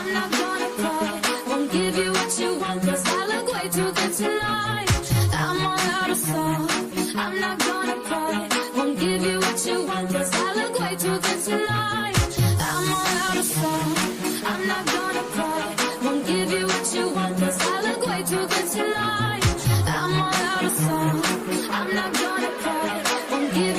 I'm not gonna cry. Won't give you what you want, I look way too good to. I'm all out of salt. I'm not gonna cry. Won't give you what you want, I look way too good to. I'm all out of salt. I'm not gonna cry. Won't give you what you want, I look way too good to. I'm all out of salt. I'm not gonna cry. Won't give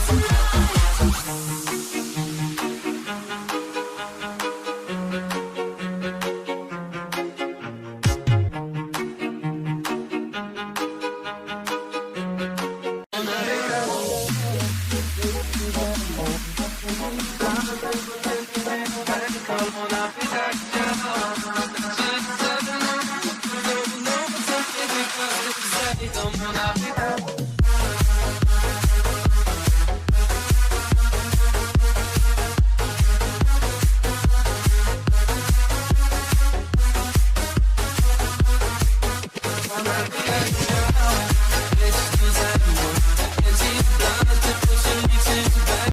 my blood.